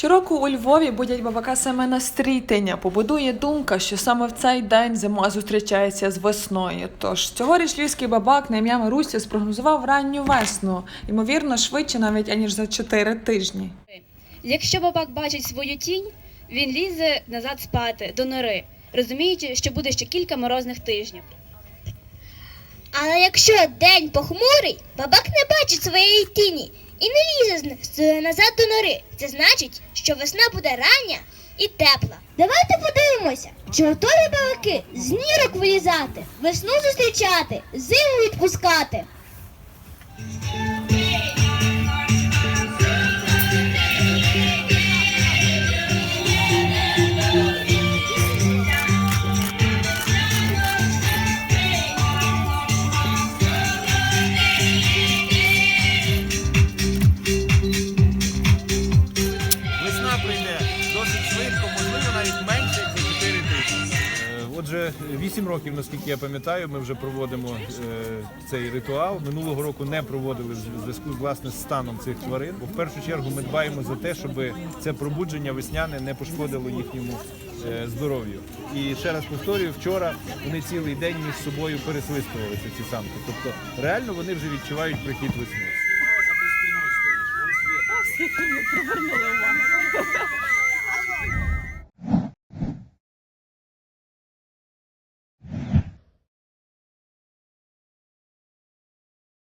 Щороку у Львові будять бабака Семена Стрітеня. Побудує думка, що саме в цей день зима зустрічається з весною. Тож цьогоріч львівський бабак на ім'я Марусі спрогнозував ранню весну, ймовірно, швидше навіть аніж за чотири тижні. Якщо бабак бачить свою тінь, він лізе назад спати до нори, розуміючи, що буде ще кілька морозних тижнів. Але якщо день похмурий, бабак не бачить своєї тіні і не лізе з них назад до нори. Це значить, що весна буде рання і тепла. Давайте подивимося, чи готові балаки з нірок вилізати, весну зустрічати, зиму відпускати. Швидко, можливо, навіть менше, як за 4 тижні. Е, Отже, 8 років, наскільки я пам'ятаю, ми вже проводимо е, цей ритуал. Минулого року не проводили в зв'язку з власне з станом цих тварин. Бо в першу чергу ми дбаємо за те, щоб це пробудження весняне не пошкодило їхньому е, здоров'ю. І ще раз повторюю, вчора вони цілий день між собою пересвистувалися ці самки. Тобто реально вони вже відчувають прихід весни. Привернули увагу.